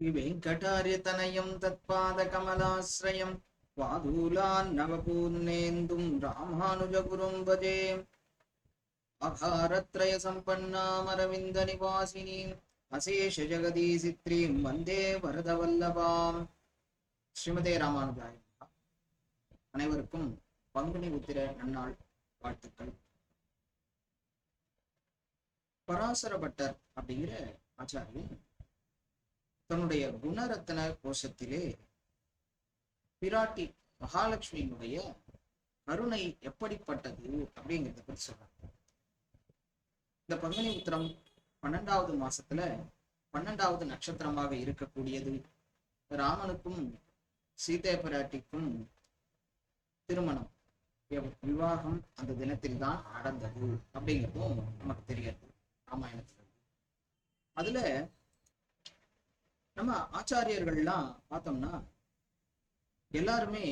வெங்கடாரியதனயம் தத்பாதகமலாஸ்ரயம் வாதூலான் நவபூர்ணேந்தும் ராமானுஜகுரும் பஜே அகாரத்ரய சம்பன்னாமரவிந்த நிவாசினீம் அசேஷ ஜெகதீசித்ரீம் வந்தே வரதவல்லபாம் ஸ்ரீமதே ராமானுஜாய நமஹ. அனைவருக்கும் பங்குனி உத்திர நன்னாள் வாழ்த்துக்கள். பராசர பட்டர் அப்படிங்கிற ஆச்சாரியன் தன்னுடைய குணரத்ன கோஷத்திலே பிராட்டி மகாலட்சுமியினுடைய கருணை எப்படிப்பட்டது அப்படிங்கிறத பத்தி சொல்றாங்க. இந்த பங்குனி உத்திரம் பன்னெண்டாவது மாசத்துல பன்னெண்டாவது நட்சத்திரமாக இருக்கக்கூடியது. ராமனுக்கும் சீதை பிராட்டிக்கும் திருமணம். விவாகம் அந்த தினத்தில் தான் நடந்தது அப்படிங்கிறதும் நமக்கு தெரியாது. ராமாயணத்துல. அதுல நம்ம ஆச்சாரியர்கள்லாம் பார்த்தோம்னா எல்லாருமே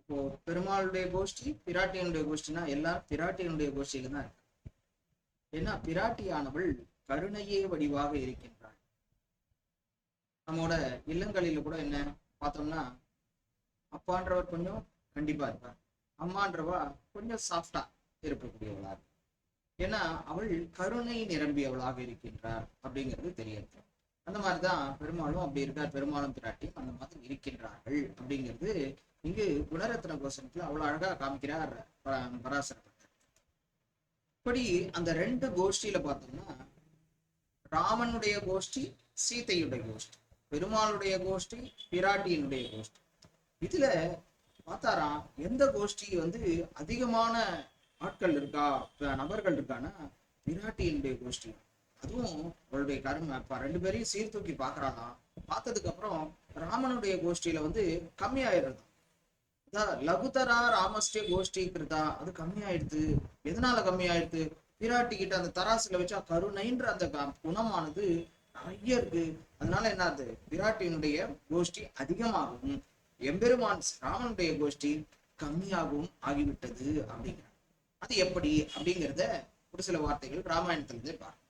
இப்போ பெருமாளுடைய கோஷ்டி பிராட்டியனுடைய கோஷ்டினா எல்லாரும் பிராட்டியனுடைய கோஷ்டியில தான் இருக்கு ஏன்னா பிராட்டியானவள் கருணையே வடிவாக இருக்கின்றாள். நம்மோட இல்லங்களில கூட என்ன பார்த்தோம்னா அப்பான்றவர் கொஞ்சம் கண்டிப்பா இருப்பார். அம்மான்றவா கொஞ்சம் சாஃப்டா இருக்கக்கூடியவளா ஏன்னா அவள் கருணை நிரம்பியவளாக இருக்கின்றார் அப்படிங்கிறது தெரியும் அந்த மாதிரிதான் பெருமாளும் அப்படி இருக்கார் பெருமாளும் பிராட்டியும் அந்த மாதிரி இருக்கின்றார்கள் அப்படிங்கிறது இங்கு குணரத்ன கோஷத்துல அவ்வளவு அழகா காமிக்கிறார் பராசர இப்படி அந்த ரெண்டு கோஷ்டியில பார்த்தோம்னா ராமனுடைய கோஷ்டி சீதையுடைய கோஷ்டி பெருமாளுடைய கோஷ்டி பிராட்டியினுடைய கோஷ்டி. இதுல பார்த்தாராம் எந்த கோஷ்டி வந்து அதிகமான ஆட்கள் இருக்கா நபர்கள் இருக்கான்னா பிராட்டியினுடைய கோஷ்டி அதுவும் அவளுடைய கருமை. இப்ப ரெண்டு பேரையும் சீர்தூக்கி பாக்குறாங்க பார்த்ததுக்கு அப்புறம் ராமனுடைய கோஷ்டியில வந்து கம்மியாயிடுறது? அதான் லகுதரா ராமஸ்டே கோஷ்டி அது அது கம்மியாயிடுது. எதனால கம்மியாயிடுது? பிராட்டி கிட்ட அந்த தராசுல வச்சா கருணைன்ற அந்த குணமானது நிறைய இருக்கு. அதனால என்ன ஆகுது பிராட்டியினுடைய கோஷ்டி அதிகமாகும். எம்பெருமான் ராமனுடைய கோஷ்டி கம்மியாகவும் ஆகிவிட்டது அப்படிங்கிறார். அது எப்படி அப்படிங்கிறத ஒரு சில வார்த்தைகள் ராமாயணத்துல இருந்து பாருங்க.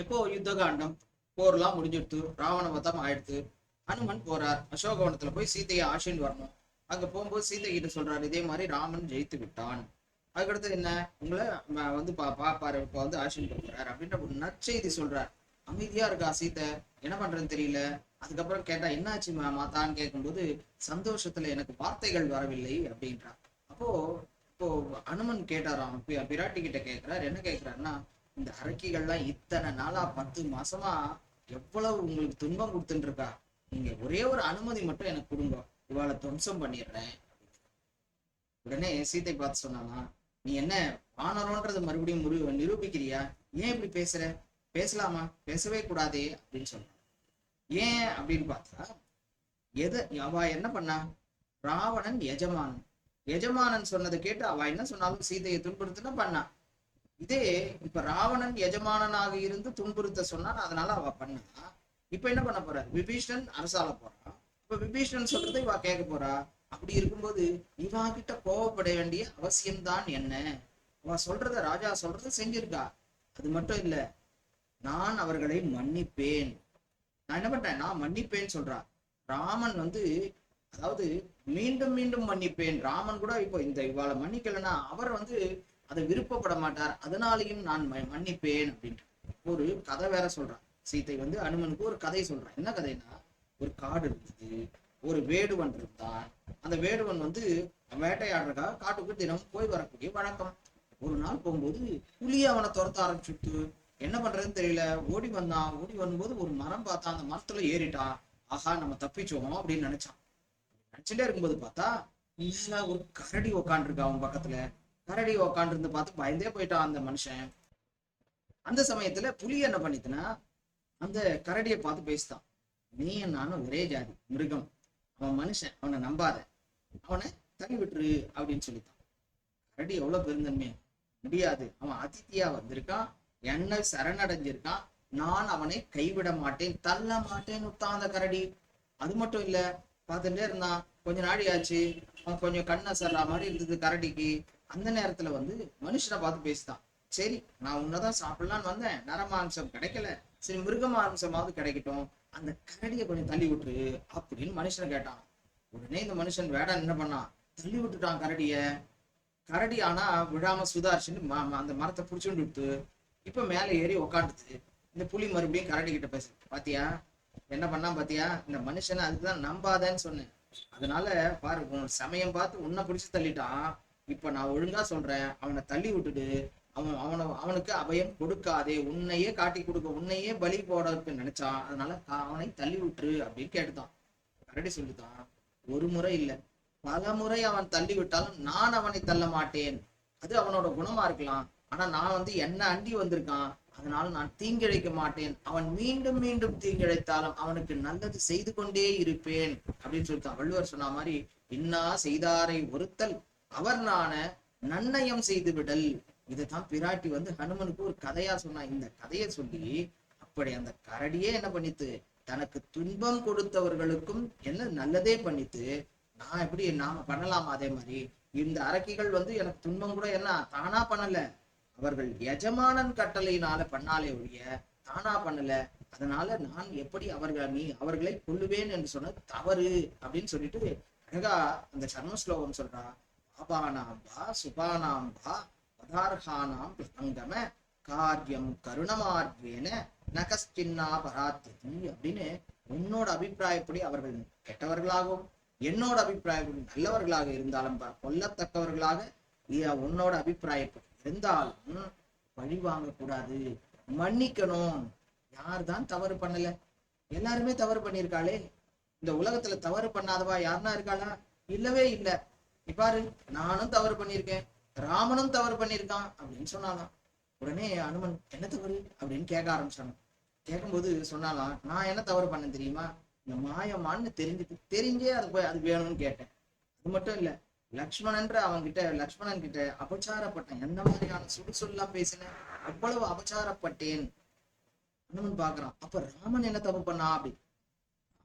இப்போ யுத்த காண்டம் போர்லாம் முடிஞ்சிடுத்து ராவண வதம் ஆயிடுத்து அனுமன் போறார். அசோகவனத்துல போய் சீதையை ஆசின்னு வரணும். அங்க போகும்போது சீதை கிட்ட சொல்றாரு இதே மாதிரி ராமன் ஜெயித்து விட்டான். அதுக்கடுத்து என்ன? உங்களை வந்து பா பாப்பாரு இப்ப வந்து ஆஷின் போறாரு. அப்படின்ற ஒரு நற்செய்தி சொல்றார். அமைதியா இருக்கா சீதை என்ன பண்றதுன்னு தெரியல. அதுக்கப்புறம் கேட்டா என்னாச்சு மா- மாத்தான்னு கேட்கும்போது சந்தோஷத்துல எனக்கு வார்த்தைகள் வரவில்லை. அப்படின்றா அப்போ இப்போ அனுமன் கேட்டாராம் பிராட்டி கிட்ட கேட்கிறார் என்ன கேட்கிறாருன்னா இந்த அரக்கிகள்லாம் இத்தனை நாளா பத்து மாசமா எவ்வளவு உங்களுக்கு துன்பம் கொடுத்துட்டு இருக்கா நீங்க ஒரே ஒரு அனுமதி மட்டும் எனக்கு கொடுங்க. இவாளை துவம்சம் பண்ணிடுறேன். உடனே சீதை பார்த்து சொன்னாலாம் நீ என்ன வானரோன்றது மறுபடியும் முரு நிரூபிக்கிறியா? ஏன் இப்படி பேசுற? பேசலாமா? பேசவே கூடாதே அப்படின்னு சொன்னான். ஏன்? அப்படின்னு பார்த்தா எதை? அவ என்ன பண்ணா? ராவணன் எஜமானன். எஜமானன் சொன்னதை கேட்டு அவ என்ன சொன்னாலும் சீதையை துன்புறுத்தினா பண்ணா. இதே இப்ப ராவணன் எஜமானனாக இருந்து துன்புறுத்த சொன்னான் அதனால அவ பண்ணா. இப்ப என்ன பண்ண போற? விபீஷணன் அரசால போறான் இப்ப விபீஷணன் சொல்றதை இவ கேட்க போறா. அப்படி இருக்கும்போது இவா கிட்ட கோவப்பட வேண்டிய அவசியம்தான் என்ன? அவ சொல்றத ராஜா சொல்றத செஞ்சிருக்கா. அது மட்டும் இல்ல நான் அவர்களை மன்னிப்பேன். நான் என்ன பண்றேன்? நான் மன்னிப்பேன் சொல்றா. ராமன் வந்து அதாவது மீண்டும் மீண்டும் மன்னிப்பேன். ராமன் கூட இப்போ இந்த இவாளை மன்னிக்கலைன்னா அவர் வந்து அதை விருப்பப்பட மாட்டார் அதனாலையும் நான் ம- மன்னிப்பேன் அப்படின்ட்டு ஒரு கதை வேற சொல்றான். சீதை வந்து அனுமனுக்கு ஒரு கதை சொல்றான். என்ன கதைன்னா ஒரு காடு இருந்தது ஒரு வேடுவன் இருந்தான். அந்த வேடுவன் வந்து வேட்டையாடுறதுக்காக காட்டுக்கு தினமும் போய் வரக்கூடிய வழக்கம். ஒரு நாள் போகும்போது புலி அவனை துரத்த ஆரம்பிச்சுட்டு என்ன பண்றதுன்னு தெரியல. ஓடி வந்தான். ஓடி வரும்போது ஒரு மரம் பார்த்தான். அந்த மரத்துல ஏறிட்டான். ஆஹா நம்ம தப்பிச்சோம்? அப்படின்னு நினைச்சான். நினைச்சுட்டே இருக்கும்போது பார்த்தா மேல ஒரு கரடி உக்காண்டிருக்கா அவன் பக்கத்துல. கரடி உக்காண்டிருந்து பார்த்து பயந்தே போயிட்டான் அந்த மனுஷன். அந்த சமயத்துல புலி என்ன பண்ணித்துனா அந்த கரடியை பார்த்து பேசிட்டான். நீ நானும் ஒரே ஜாதி மிருகம். அவன் மனுஷன் அவனை நம்பாத. அவனை தள்ளி விட்டுரு அப்படின்னு சொல்லித்தான் கரடி எவ்வளவு பெருந்தன்மையா. முடியாது. அவன் அதித்தியா வந்திருக்கான். என்ன சரணடைஞ்சிருக்கான். நான் அவனை கைவிட மாட்டேன் தள்ள மாட்டேன்னு விட்டான் அந்த கரடி. அது மட்டும் இல்ல பார்த்துட்டே இருந்தான். கொஞ்ச நாடி ஆச்சு. அவன் கொஞ்சம் கண்ணை சர்ற மாதிரி இருந்தது கரடிக்கு. அந்த நேரத்துல வந்து மனுஷனை பார்த்து பேசுதான். சரி நான் உன்னதான் சாப்பிடலான்னு வந்தேன். நரமாம்சம் கிடைக்கல. சரி மிருகமாம்சமாவது கிடைக்கட்டும். அந்த கரடியை கொஞ்சம் தள்ளி விட்டுரு அப்படின்னு மனுஷனை கேட்டான். உடனே இந்த மனுஷன் வேடா என்ன பண்ணான் தள்ளி விட்டுட்டான் கரடிய. கரடி ஆனா விழாம சுதாரிச்சுன்னு ம- அந்த மரத்தை புடிச்சுட்டு விட்டு இப்ப மேல ஏறி உக்காந்துது. இந்த புலி மறுபடியும் கரடி கிட்ட பேசு பாத்தியா? என்ன பண்ணா பாத்தியா? இந்த மனுஷனை அதுதான் நம்பாதேன்னு சொன்னேன். அதனால பாரு சமயம் பார்த்து உன்னை பிடிச்சு தள்ளிட்டான். இப்ப நான் ஒழுங்கா சொல்றேன். அவனை தள்ளி விட்டுடு. அவன் அவனை அவனுக்கு அபயம் கொடுக்காதே. உன்னையே காட்டி கொடுக்க உன்னையே பலி போடறதுக்கு நினைச்சான். அதனால அவனை தள்ளி விட்டுரு அப்படின்னு கேட்டுதான் கரடி சொல்லுதான் ஒரு முறை இல்லை. பல முறை அவன் தள்ளி விட்டாலும் நான் அவனை தள்ள மாட்டேன். அது அவனோட குணமா இருக்கலாம். ஆனா நான் வந்து என்ன அண்டி வந்திருக்கான். அதனால நான் தீங்கிழைக்க மாட்டேன். அவன் மீண்டும் மீண்டும் தீங்கிழைத்தாலும் அவனுக்கு நல்லது செய்து கொண்டே இருப்பேன் அப்படின்னு சொல்லிட்டான். வள்ளுவர் சொன்ன மாதிரி இன்னா செய்தாரை ஒருத்தல் அவர் நான நன்னயம் செய்து விடல். இதுதான் பிராட்டி வந்து ஹனுமனுக்கு ஒரு கதையா சொன்னா. இந்த கதையை சொல்லி அப்படி அந்த கரடியே என்ன பண்ணித்து தனக்கு துன்பம் கொடுத்தவர்களுக்கும் என்ன நல்லதே பண்ணித்து நான் எப்படி நாம பண்ணலாமா அதே மாதிரி? இந்த அரக்கிகள் வந்து எனக்கு துன்பம் கூட என்ன தானா பண்ணல. அவர்கள் எஜமானன் கட்டளையினால பண்ணாலே ஒழிய தானா பண்ணல. அதனால நான் எப்படி அவர்கள் நீ அவர்களை கொல்லுவேன் என்று சொன்ன தவறு அப்படின்னு சொல்லிட்டு அழகா அந்த சர்ம ஸ்லோகம் வா சுபானாம் வா பதார்ஹானாம் பிரசங்கம காரியம் கருணமார்வேன நகஸ்டின்னா பராத்தியதி அப்படின்னு உன்னோட அபிப்பிராயப்படி அவர்கள் கெட்டவர்களாகவும் என்னோட அபிப்பிராயப்படி நல்லவர்களாக இருந்தாலும் கொல்லத்தக்கவர்களாக உன்னோட அபிப்பிராயப்படி இருந்தாலும் பழி வாங்கக்கூடாது. மன்னிக்கணும். யார் தான் தவறு பண்ணல? எல்லாருமே தவறு பண்ணியிருக்காளே. இந்த உலகத்துல தவறு பண்ணாதவா? யாருன்னா இருக்காளா? இல்லவே இல்லை. இப்பாரு நானும் தவறு பண்ணியிருக்கேன். ராமனும் தவறு பண்ணியிருக்கான் அப்படின்னு சொன்னாலாம். உடனே அனுமன் என்ன தவறு? அப்படின்னு கேட்க ஆரம்பிச்சாங்க. கேட்கும்போது சொன்னாலாம் நான் என்ன தவறு பண்ணேன் தெரியுமா? இந்த மாயமான்னு தெரிஞ்சுட்டு தெரிஞ்சே அது போய் அது வேணும்னு கேட்டேன். அது மட்டும் இல்ல லக்ஷ்மணன்ற அவன்கிட்ட லக்ஷ்மணன் கிட்ட அபச்சாரப்பட்டேன் எந்த மாதிரியான சுடு சொல்லலாம் பேசினேன் அவ்வளவு அபச்சாரப்பட்டேன். அனுமன் பாக்குறான் அப்ப ராமன் என்ன தப்பு பண்ணா? அப்படி.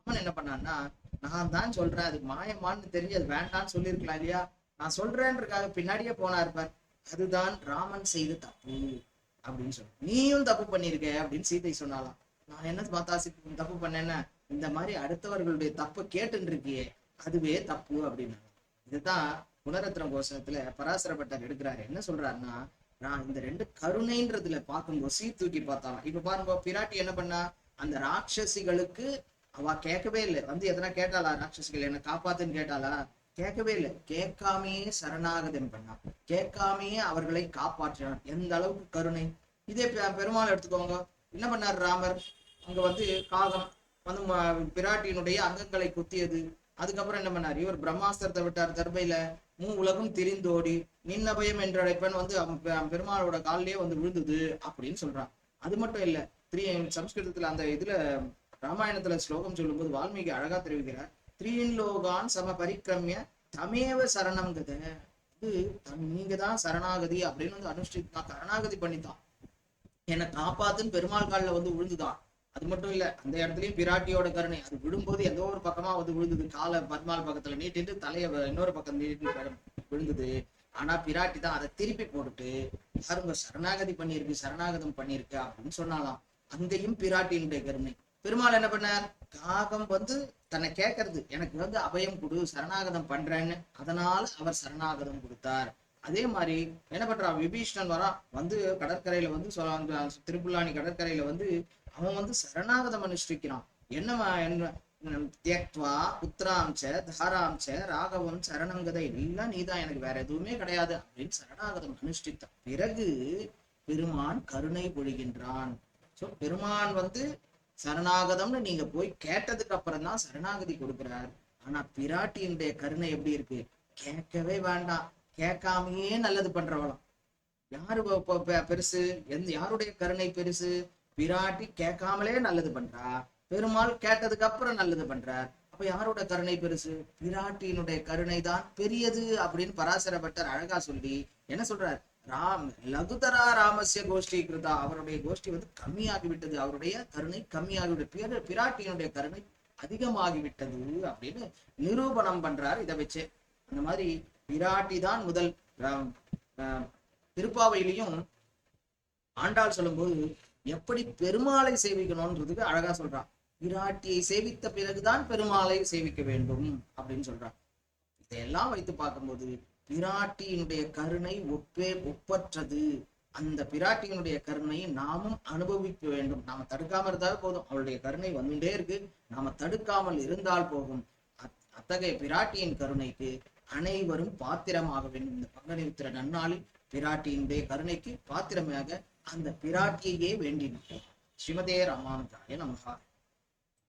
ராமன் என்ன பண்ணான்னா நான் தான் சொல்றேன் அது மாயமான்னு தெரிஞ்சு அது வேண்டாம்னு சொல்லியிருக்கலாம் இல்லையா? நான் சொல்றேன்றக்காக பின்னாடியே போனா இருப்பார் அதுதான் ராமன் செய்த தப்பு அப்படின்னு சொல்ல நீயும் தப்பு பண்ணிருக்க அப்படின்னு சீதை சொன்னாலாம் நான் என்ன பார்த்தா சி- தப்பு பண்ணேன்னு? இந்த மாதிரி அடுத்தவர்களுடைய தப்பை கேட்டுன்னு இருக்கியே அதுவே தப்பு அப்படின்னு. இதுதான் குணரத்ன கோஷத்துல பராசரப்பட்டர் எடுக்கிறாரு. என்ன சொல்றாருன்னா நான் இந்த ரெண்டு கருணைன்றதுல பார்க்கும்போது சீர்தூக்கி பார்த்தாலாம் இப்ப பாருங்க பிராட்டி என்ன பண்ணா அந்த ராட்சசிகளுக்கு அவ கேட்கவே இல்லை. வந்து எதனா கேட்டாளா? ராட்சசிகள் என்ன காப்பாத்துன்னு கேட்டாளா? கேட்கவே இல்லை. கேட்காமையே சரணாகதம் பண்ணா. கேட்காமையே அவர்களை காப்பாற்றினான். எந்த அளவுக்கு கருணை. இதே பெ- பெருமாள் எடுத்துக்கோங்க. என்ன பண்ணார் ராமர்? அங்க வந்து காகம் வந்து ம- பிராட்டியினுடைய அங்கங்களை குத்தியது. அதுக்கப்புறம் என்ன பண்ணார்? இவர் பிரம்மாஸ்திரத்தை விட்டார் தர்பையில. மூ உலகம் திரிந்தோடி. நின்னபயம் என்ற அழைப்பன் வந்து பெருமாளோட காலிலேயே வந்து விழுந்தது அப்படின்னு சொல்றான். அது மட்டும் இல்ல த்ரீ சம்ஸ்கிருதத்துல அந்த இதுல ராமாயணத்துல ஸ்லோகம் சொல்லும்போது வால்மீகி அழகா தெரிவிக்கிறார் த்ரீன்லோகான் சம பரிக்கிரமிய தமேவ சரணம் கத. இது நீங்க தான் சரணாகதி அப்படின்னு வந்து அனுஷ்டித்தான் சரணாகதி பண்ணித்தான். என்னை காப்பாத்துன்னு பெருமாள் காலில் வந்து விழுந்துதான் அது மட்டும் இல்ல அந்த இடத்துலயும் பிராட்டியோட கருணை. அது விழும்போது ஏதோ ஒரு பக்கமா வந்து விழுந்தது காலை பத்மால் பக்கத்துல நீட்டிட்டு தலைய இன்னொரு பக்கம் நீட்டிட்டு விழுந்தது. ஆனா பிராட்டி தான் அதை திருப்பி போட்டுட்டு பாருங்க சரணாகதி பண்ணியிருக்கு? சரணாகதம் பண்ணியிருக்கு? அப்படின்னு சொன்னாலாம். அங்கேயும் பிராட்டியினுடைய கருணை. பெருமாள் என்ன பண்ணார்? காகம் வந்து தன்னை கேட்கறது எனக்கு வந்து அபயம் கொடு சரணாகதம் பண்றேன்னு. அதனால அவர் சரணாகதம் கொடுத்தார். அதே மாதிரி என்ன பண்றான் விபீஷ்ணன் வரான் வந்து கடற்கரையில வந்து சொ- திருப்புல்லானி கடற்கரையில வந்து அவன் வந்து சரணாகதம் அனுஷ்டிக்கிறான். என்னவா என்ன உம், புத்திராம்ச தாராம்ச ராகவம் சரணங்கதை எல்லாம் நீதான். எனக்கு வேற எதுவுமே கிடையாது அப்படின்னு சரணாகதம் அனுஷ்டித்த பிறகு பெருமான் கருணை பொழிகின்றான். சோ பெருமான் வந்து சரணாகதம்னு நீங்க போய் கேட்டதுக்கு அப்புறம் தான் சரணாகதி கொடுக்குறார். ஆனா பிராட்டியினுடைய கருணை எப்படி இருக்கு? கேட்கவே வேண்டாம். கேட்காமையே நல்லது பண்றவளாம். யாரு பெருசு? எந்த யாருடைய கருணை பெருசு? பிராட்டி கேட்காமலே நல்லது பண்றா. பெருமாள் கேட்டதுக்கு அப்புறம் நல்லது பண்றார். அப்ப யாரோட கருணை பெருசு? பிராட்டியினுடைய கருணை தான் பெரியது அப்படின்னு பராசர பட்டர் அழகா சொல்லி என்ன சொல்றாரு? ராம் லகுதரா ராமசிய கோஷ்டி கிருதா. அவருடைய கோஷ்டி வந்து கம்மியாகிவிட்டது. அவருடைய கருணை கம்மியாகிவிட்டது. பிராட்டியினுடைய கருணை அதிகமாகிவிட்டது அப்படின்னு நிரூபணம் பண்றார் இதை வச்சு. அந்த மாதிரி பிராட்டி தான் முதல் திருப்பாவையிலையும் ஆண்டாள் சொல்லும்போது எப்படி பெருமாளை சேவிக்கணும்ன்றதுக்கு அழகா சொல்றான். பிராட்டியை சேவித்த பிறகுதான் பெருமாளை சேவிக்க வேண்டும் அப்படின்னு சொல்றான். இதையெல்லாம் வைத்து பார்க்கும்போது பிராட்டியினுடைய கருணை ஒப்பே ஒப்பற்றது. அந்த பிராட்டியினுடைய கருணையை நாமும் அனுபவிக்க வேண்டும். நாம தடுக்காம இருந்தால் போதும். அவளுடைய கருணை வந்துட்டே இருக்கு. நாம தடுக்காமல் இருந்தால் போகும் அத்- அத்தகைய பிராட்டியின் கருணைக்கு அனைவரும் பாத்திரமாக வேண்டும். இந்த பங்கனித்திர நன்னாளில் பிராட்டியினுடைய கருணைக்கு பாத்திரமாக அந்த பிராட்டியையே வேண்டினார் ஸ்ரீமதே ராமானுஜாய நமகா